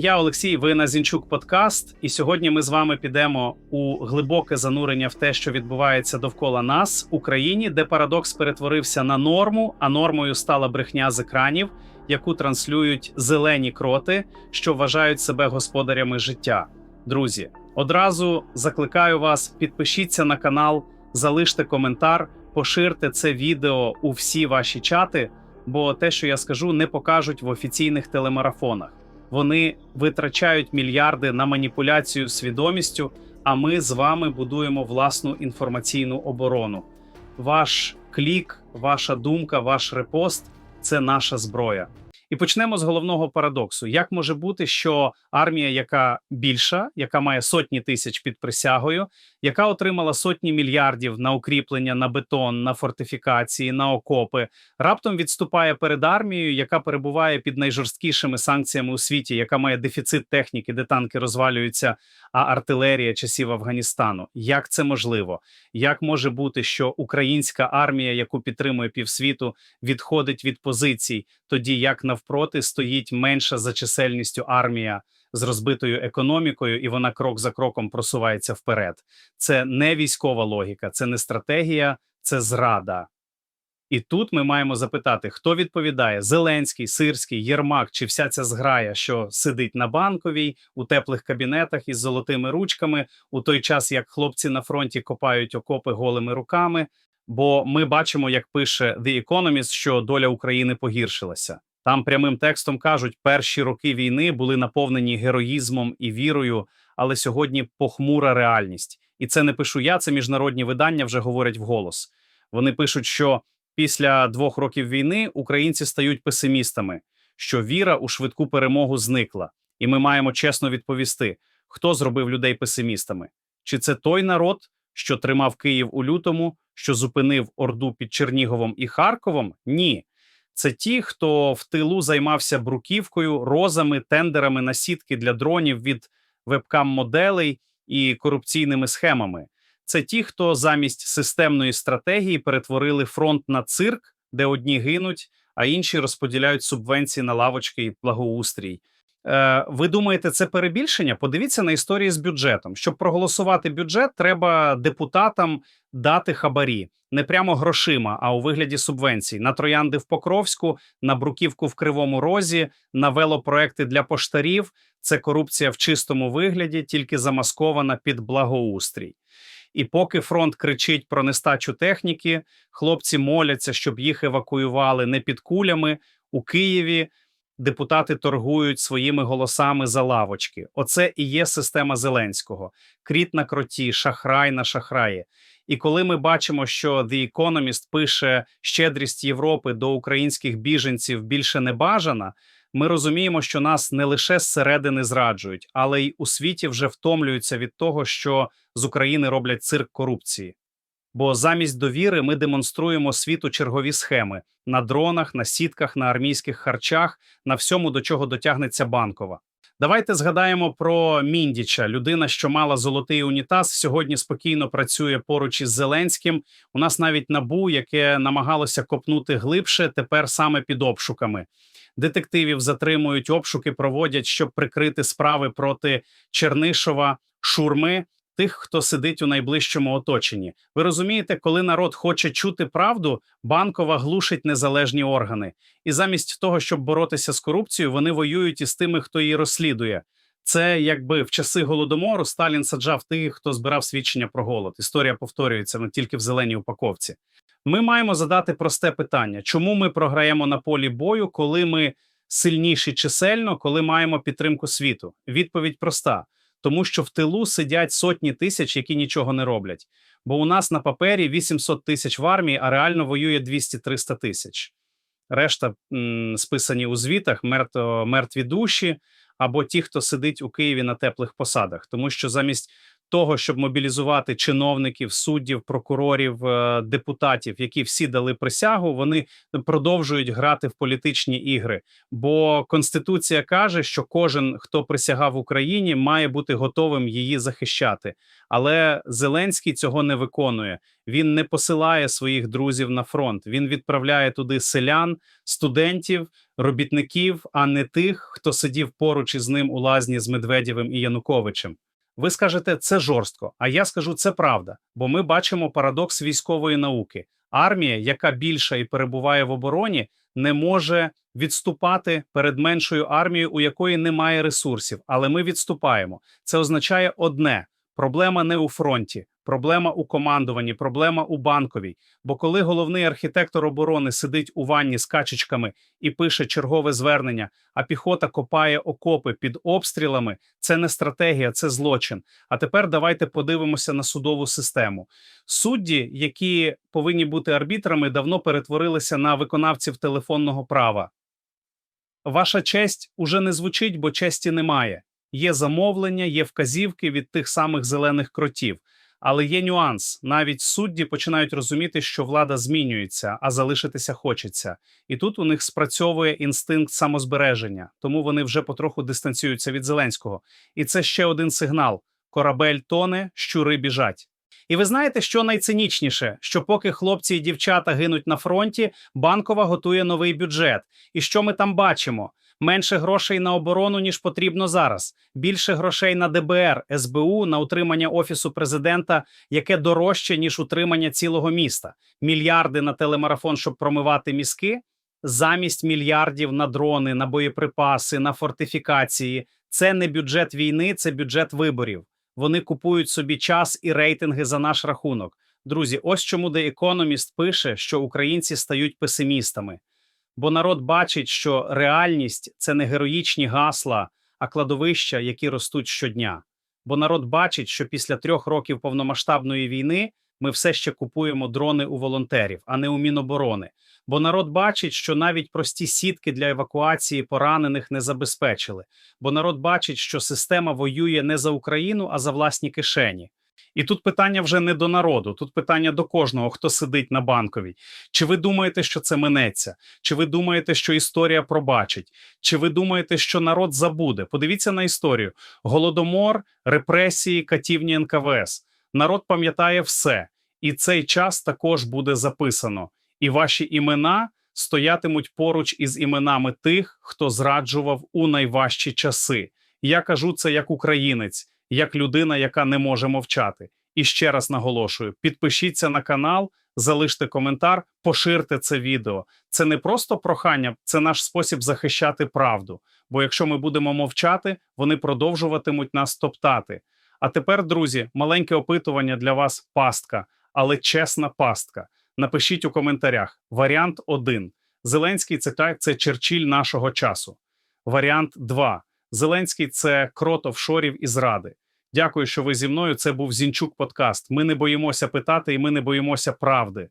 Я Олексій. Ви на Зінчук Подкаст, і сьогодні ми з вами підемо у глибоке занурення в те, що відбувається довкола нас, Україні, де парадокс перетворився на норму, а нормою стала брехня з екранів, яку транслюють зелені кроти, що вважають себе господарями життя. Друзі, одразу закликаю вас, підпишіться на канал, залиште коментар, поширте це відео у всі ваші чати, бо те, що я скажу, не покажуть в офіційних телемарафонах. Вони витрачають мільярди на маніпуляцію свідомістю. А ми з вами будуємо власну інформаційну оборону. Ваш клік, ваша думка, ваш репост це наша зброя. І почнемо з головного парадоксу: як може бути, що армія, яка більша, яка має сотні тисяч під присягою, яка отримала сотні мільярдів на укріплення, на бетон, на фортифікації, на окопи, раптом відступає перед армією, яка перебуває під найжорсткішими санкціями у світі, яка має дефіцит техніки, де танки розвалюються, а артилерія часів Афганістану. Як це можливо? Як може бути, що українська армія, яку підтримує півсвіту, відходить від позицій, тоді як навпроти стоїть менша за чисельністю армія? З розбитою економікою, і вона крок за кроком просувається вперед. Це не військова логіка, це не стратегія, це зрада. І тут ми маємо запитати, хто відповідає: Зеленський, Сирський, Єрмак чи вся ця зграя, що сидить на банковій у теплих кабінетах із золотими ручками, у той час як хлопці на фронті копають окопи голими руками. Бо ми бачимо, як пише The Economist, що доля України погіршилася. Там прямим текстом кажуть, перші роки війни були наповнені героїзмом і вірою, але сьогодні похмура реальність. І це не пишу я, це міжнародні видання вже говорять вголос. Вони пишуть, що після двох років війни українці стають песимістами, що віра у швидку перемогу зникла, і ми маємо чесно відповісти, хто зробив людей песимістами. Чи це той народ, що тримав Київ у лютому, що зупинив Орду під Черніговом і Харковом? Ні. Це ті, хто в тилу займався бруківкою, розами, тендерами на сітки для дронів від вебкам-моделей і корупційними схемами. Це ті, хто замість системної стратегії перетворили фронт на цирк, де одні гинуть, а інші розподіляють субвенції на лавочки і благоустрій. Е, ви думаєте, це перебільшення? Подивіться на історії з бюджетом. Щоб проголосувати бюджет, треба депутатам дати хабарі не прямо грошима, а у вигляді субвенцій на троянди в Покровську, на бруківку в Кривому Розі, на велопроекти для поштарів. Це корупція в чистому вигляді, тільки замаскована під благоустрій. І поки фронт кричить про нестачу техніки, хлопці моляться, щоб їх евакуювали не під кулями у Києві. Депутати торгують своїми голосами за лавочки. Оце і є система Зеленського: кріт на кроті, шахрай на шахраї. І коли ми бачимо, що The Economist пише щедрість Європи до українських біженців більше не бажана, ми розуміємо, що нас не лише зсередини зраджують, але й у світі вже втомлюються від того, що з України роблять цирк корупції. Бо замість довіри ми демонструємо світу чергові схеми на дронах, на сітках, на армійських харчах, на всьому, до чого дотягнеться банкова. Давайте згадаємо про Міндіча, людина, що мала золотий унітаз, сьогодні спокійно працює поруч із Зеленським. У нас навіть набу, яке намагалося копнути глибше, тепер саме під обшуками. Детективів затримують, обшуки проводять, щоб прикрити справи проти Чернишова, Шурми, тих, хто сидить у найближчому оточенні. Ви розумієте, коли народ хоче чути правду, банкова глушить незалежні органи, і замість того, щоб боротися з корупцією, вони воюють із тими, хто її розслідує. Це якби в часи голодомору Сталін саджав тих, хто збирав свідчення про голод. Історія повторюється не тільки в зеленій упаковці. Ми маємо задати просте питання: чому ми програємо на полі бою, коли ми сильніші чисельно, коли маємо підтримку світу? Відповідь проста: тому що в тилу сидять сотні тисяч, які нічого не роблять. Бо у нас на папері 800 тисяч в армії, а реально воює 200-300 тисяч. Решта м, списані у звітах, мертво, мертві душі або ті, хто сидить у Києві на теплих посадах, тому що замість того, щоб мобілізувати чиновників, суддів, прокурорів, е, депутатів, які всі дали присягу, вони продовжують грати в політичні ігри. Бо конституція каже, що кожен, хто присягав Україні, має бути готовим її захищати. Але Зеленський цього не виконує. Він не посилає своїх друзів на фронт. Він відправляє туди селян, студентів, робітників, а не тих, хто сидів поруч із ним у лазні з Медведєвим і Януковичем. Ви скажете, це жорстко. А я скажу, це правда, бо ми бачимо парадокс військової науки. Армія, яка більша і перебуває в обороні, не може відступати перед меншою армією, у якої немає ресурсів. Але ми відступаємо. Це означає одне: проблема не у фронті, проблема у командуванні, проблема у банковій. Бо коли головний архітектор оборони сидить у ванні з качечками і пише чергове звернення, а піхота копає окопи під обстрілами, це не стратегія, це злочин. А тепер давайте подивимося на судову систему. Судді, які повинні бути арбітрами, давно перетворилися на виконавців телефонного права. Ваша честь уже не звучить, бо честі немає. Є замовлення, є вказівки від тих самих зелених кротів. Але є нюанс: навіть судді починають розуміти, що влада змінюється, а залишитися хочеться. І тут у них спрацьовує інстинкт самозбереження, тому вони вже потроху дистанціюються від Зеленського. І це ще один сигнал: корабель тоне, щури біжать. І ви знаєте, що найцинічніше? Що поки хлопці і дівчата гинуть на фронті, банкова готує новий бюджет. І що ми там бачимо? Менше грошей на оборону ніж потрібно зараз. Більше грошей на ДБР, СБУ, на утримання офісу президента, яке дорожче ніж утримання цілого міста. Мільярди на телемарафон, щоб промивати мізки, замість мільярдів на дрони, на боєприпаси, на фортифікації. Це не бюджет війни, це бюджет виборів. Вони купують собі час і рейтинги за наш рахунок. Друзі, ось чому The Economist пише, що українці стають песимістами. Бо народ бачить, що реальність це не героїчні гасла, а кладовища, які ростуть щодня. Бо народ бачить, що після трьох років повномасштабної війни ми все ще купуємо дрони у волонтерів, а не у Міноборони. Бо народ бачить, що навіть прості сітки для евакуації поранених не забезпечили. Бо народ бачить, що система воює не за Україну, а за власні кишені. І тут питання вже не до народу, тут питання до кожного, хто сидить на банковій. Чи ви думаєте, що це минеться? Чи ви думаєте, що історія пробачить? Чи ви думаєте, що народ забуде? Подивіться на історію: голодомор, репресії, катівні НКВС. Народ пам'ятає все, і цей час також буде записано. І ваші імена стоятимуть поруч із іменами тих, хто зраджував у найважчі часи. Я кажу це як українець, як людина, яка не може мовчати. І ще раз наголошую: підпишіться на канал, залиште коментар, поширте це відео. Це не просто прохання, це наш спосіб захищати правду. Бо якщо ми будемо мовчати, вони продовжуватимуть нас топтати. А тепер, друзі, маленьке опитування для вас пастка, але чесна пастка. Напишіть у коментарях. Варіант 1. Зеленський це це Черчилль нашого часу. Варіант 2. Зеленський це крот офшорів і зради. Дякую, що ви зі мною. Це був Зінчук Подкаст. Ми не боїмося питати, і ми не боїмося правди.